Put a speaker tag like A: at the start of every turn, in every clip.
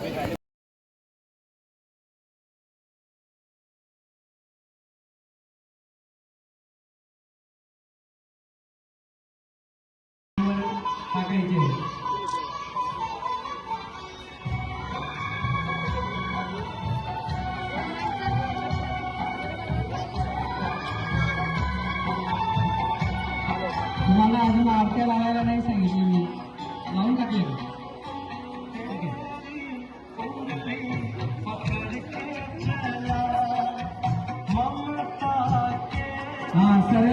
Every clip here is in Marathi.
A: तुम्हाला अजून आरत्या लावायला नाही सांगितली मी. लावून टाकले.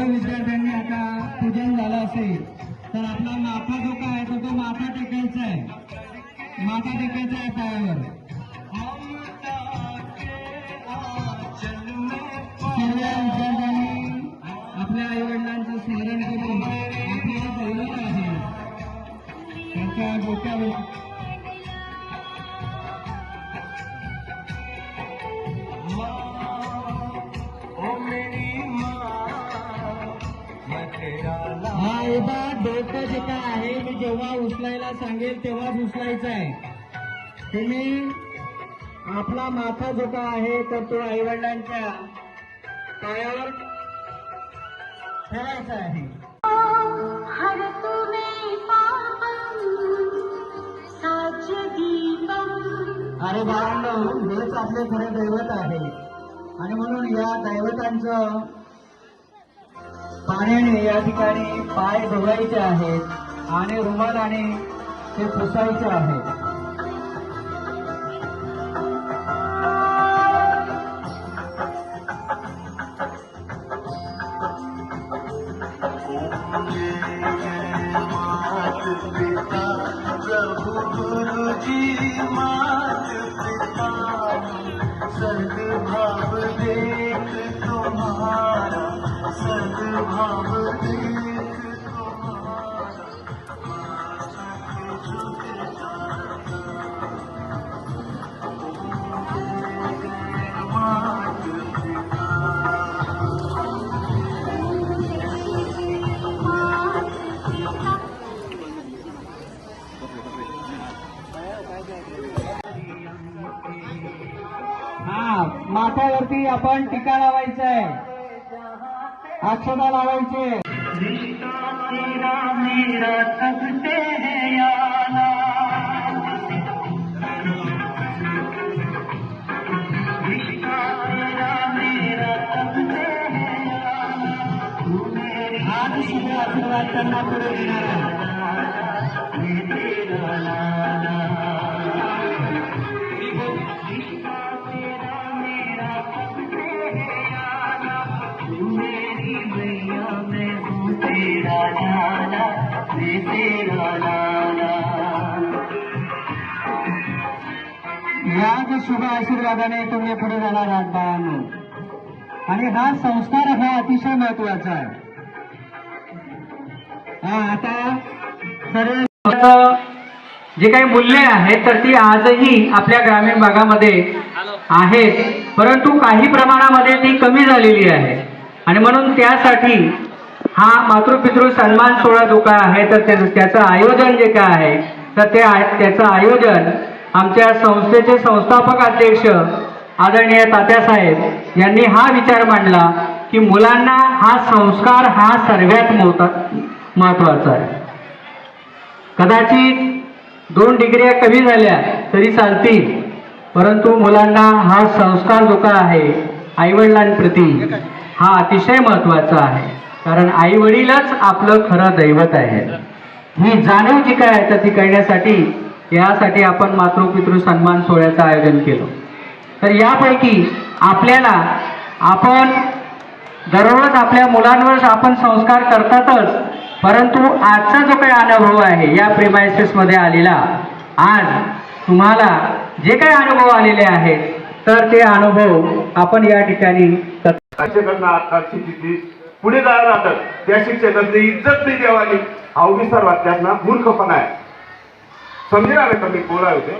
A: काही विद्यार्थ्यांनी आता पूजन झालं असेल तर आपला माथा जो काय आहे तो माथा टेकायचा आहे. माथा टेकायचा आहे पायावर. सर्व विद्यार्थ्यांनी आपल्या आई वडिलांचं स्मरण करून आपल्याला दैवत आहे. त्यांच्या डोक्यावर सांगेल तेव्हाच उचलायचं आहे तुम्ही आपला माथा जो काय आहे तर तो आई वडिलांच्या पायावर ठेवायचा आहे. अरे बाळांनो हेच आपले खरे दैवत आहे. आणि म्हणून या दैवतांचं पाण्याने या ठिकाणी पाय धुवायचे आहेत. आणि रुमालाने ते पुसायचे आहे.
B: सद्भाव देख तुम्हारा सद्भाव देख
A: हा माथ्यावरती आपण टीका लावायचा. आहे अक्षता लावायचे.
B: तेरा मेरा सबसे है याना रिश्ता तेरा
A: याच शुभ आशीर्वादाने तुम्ही पुढे जाणार आहात बाळांनो. आणि हा संस्कार हा अतिशय महत्त्वाचा आहे. हा आता सर्व जे काही मूल्ये आहेत तर ती आजही आपल्या ग्रामीण भागामध्ये आहेत. परंतु काही प्रमाणामध्ये ती कमी झालेली आहे. आणि म्हणून त्यासाठी हा मातृपितृ सन्मान सोहळा जो काय आहे तर त्याचं आयोजन जे काय आहे तर ते त्याचं आयोजन आमच्या संस्थेचे संस्थापक अध्यक्ष आदरणीय तात्यासाहेब यांनी हा विचार मांडला की मुलांना हा संस्कार हा सर्वात मोठा महत्त्वाचा आहे. कदाचित दोन डिग्र्या कमी झाल्या तरी चालतील परंतु मुलांना हा संस्कार जो काय आहे आईवडिलांप्रती हा अतिशय महत्त्वाचा आहे. कारण आई वडीलच आपलं खरं दैवत आहे. ही जाणीव जी काय आहे तर ती करण्यासाठी यासाठी आपण मातृपितृ सन्मान सोहळ्याचं आयोजन केलं. तर यापैकी आपल्याला आपण दररोज आपल्या मुलांवर आपण संस्कार करतातच परंतु आजचा जो काही अनुभव आहे या प्रिमायसेसमध्ये आलेला आज तुम्हाला जे काही अनुभव आलेले आहेत तर ते अनुभव आपण या ठिकाणी
C: पुढे जायला जातात त्या शिक्षकांची इज्जत नाही देवाली हा विस्तार वाटल्यास मूर्खपणा आहे. समजेल आले का मी बोला होते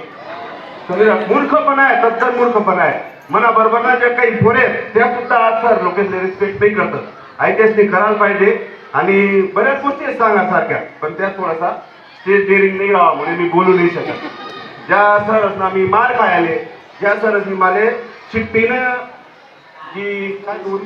C: समजेल? मूर्खपणा आहे तत्तर मूर्खपणा आहे. मना बरोबर ज्या काही पोरे त्या सुद्धा आज सर लोकांचे रिस्पेक्ट नाही करतात. ऐतिहासिक करायला पाहिजे. आणि बऱ्याच गोष्टी आहेत सांगा सारख्या पण त्या थोडासा स्टेज डेअरिंग नाही राहा म्हणून मी बोलू नाही शकत. ज्या सरसना मी मार खायले ज्या सरसनी माले शिट्टीनं जी काय दोरी?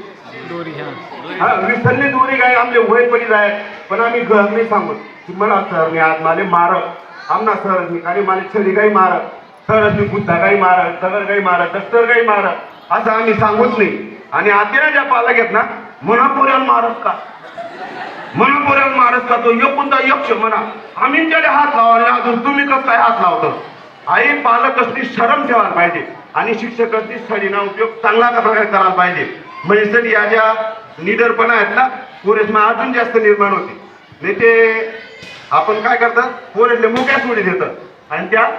C: हा. विसरली दोरी काय? आमले वय पडी जाय पण आम्ही घर नाही सांगत. की मला सरने आज माले मारत. आमना सरसनी काही माले छडी काही मारत. सरसनी बुद्धा काही मारत दगड काही मारत दस्तर काही मारत. असं आम्ही सांगूच नाही. आणि आत्याने ज्या पाला घेत ना मनापुऱ्याला मारत का? मनापुऱ्याला मारत का? तो एक कोणता यक्ष म्हणा. आम्ही त्याला हात लावा आणि अजून तुम्ही कसं काय हात लावतो? आई पालक असली शरम ठेवायला पाहिजे. आणि शिक्षक असली स्टडीना उपयोग चांगला प्रकारे करायला पाहिजे? म्हणजे सर या ज्या निडरपणा आहेत ना पोरेसमा अजून जास्त निर्माण होते. नाही ते आपण काय करतात? पोरेसले मोक्या सोडी देतात. आणि त्या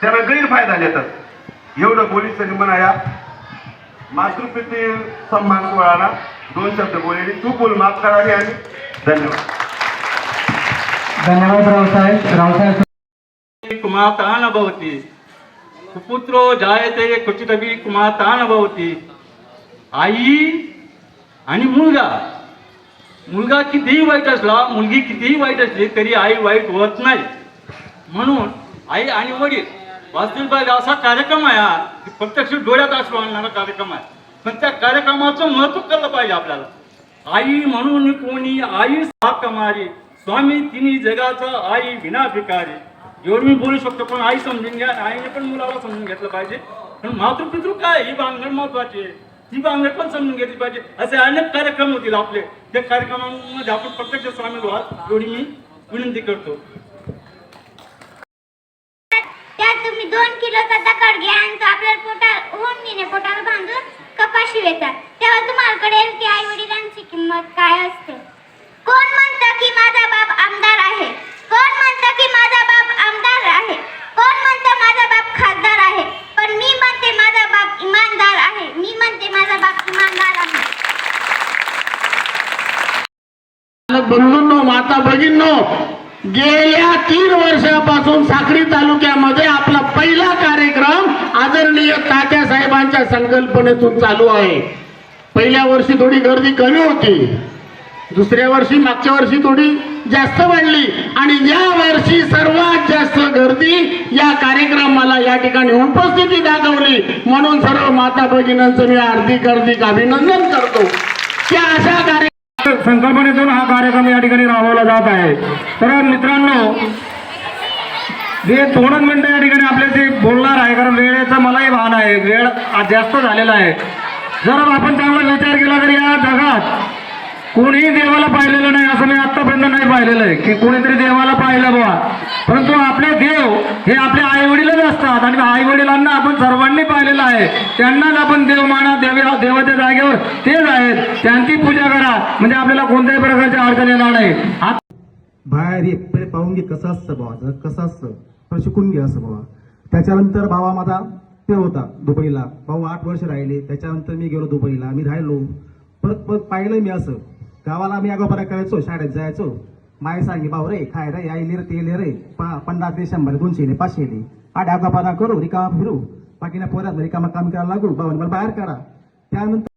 C: त्यांना गैरफायदा देतात. एवढं पोलिसांनी म्हणा या मातृप्रीती सन्मान सोहळाला दोन शब्द बोललेली. तू बोल माफ करावी आणि धन्यवाद.
A: धन्यवाद रावसाहेब. रावसाहेब
D: कुमाता न भवती कुपुत्रो जायते क्वचितबी कुमाता न भवती आई आणि मुलगा। मुलगा कितीही वाईट असला मुलगी कितीही वाईट असली तरी आई वाईट होत नाही. म्हणून आई आणि वडील वास्तविक असा कार्यक्रम आहे हा की प्रत्यक्ष डोळ्यात असू आणणारा कार्यक्रम आहे. पण त्या कार्यक्रमाचं महत्त्व कळलं पाहिजे आपल्याला. आई म्हणून कोणी आई साक कमारी स्वामी तिन्ही जगाचा आई विना भिकारी एवढं मी बोलू शकतो पण आई समजून घ्या. आईने पण मुलाला समजून घेतलं पाहिजे. पण मातृपितृ काय? ही भांगड महत्वाची आहे. ही भांगड पण समजून घेतली पाहिजे. असे अनेक कार्यक्रम होतील आपले. त्या कार्यक्रमांमध्ये आपण प्रत्यक्ष सामील व्हाल एवढी मी विनंती करतो.
E: त्यात तुम्ही दोन किलोचा दगड घ्या आणि तो आपल्या पोटात ओढणीने पोटाला बांधून कपाशी येतात तेव्हा तुम्हाला कळेल की आई वडिलांची किंमत काय असते? कोण म्हणतं की माझा बाप आमदार आहे कोण म्हणतं की माझा बाप आमदार आहे कोण म्हणतं माझा बाप खासदार आहे पण मी म्हणते माझा बाप इमानदार आहे. मी म्हणते माझा बाप इमानदार आहे.
F: बंधूंनो माता भगिनींनो गेल्या तीन वर्षापासून साक्री तालुक्यामध्ये आपला पहिला कार्यक्रम आदरणीय तात्या साहेबांच्या संकल्पनेतून चालू आहे. पहिल्या वर्षी थोडी गर्दी कमी होती. दुसऱ्या वर्षी मागच्या वर्षी थोडी जास्त वाढली. आणि या वर्षी सर्वात जास्त गर्दी या कार्यक्रमाला या ठिकाणी उपस्थिती दाखवली. म्हणून सर्व माता भगिनींचं मी हार्दिक हार्दिक अभिनंदन करतो. की अशा कार्य
G: संकल्पनेतून हा कार्यक्रम या ठिकाणी राबवला जात आहे. तर मित्रांनो जे दोनच मिनिटं या ठिकाणी आपल्याशी बोलणार आहे कारण वेळेचं मलाही भान आहे. वेळ आज जास्त झालेला आहे. जर आपण चांगला विचार केला तर या जगात कोणीही देवाला पाहिलेलं नाही असं मी आतापर्यंत नाही पाहिलेलं आहे की कोणीतरी देवाला पाहिलं बुवा. परंतु आपले देव हे आपले आई वडीलच असतात आणि आई वडिलांना आपण सर्वांनी पाहिलेलं आहे. त्यांनाच आपण देव माना देव देवाच्या जागेवर तेच आहेत. त्यांची पूजा करा. म्हणजे आपल्याला कोणत्याही प्रकारची अडचण येणार नाही.
H: बाहेर ये पहिले पाहून घे कसं असतं बाबा कसं असतं शिकून घे असं बाबा त्याच्यानंतर बाबा माझा ते होता दुबईला. भाऊ आठ वर्ष राहिले. त्याच्यानंतर मी गेलो दुबईला. मी राहिलो. परत परत पाहिलं मी असं. गावाला मी अगोदर करायचो शाळेत जायचो. माय सांगी भाऊ रे खाय रे आई लिर ते रे. पा- पन्नास ते शंभर दोनशे ने पाचशे ने. आठ अगोदर करू रिकामा फिरू. बाकीना पोरात रिकामा काम करायला लागू. भाऊ बाहेर करा त्यानंतर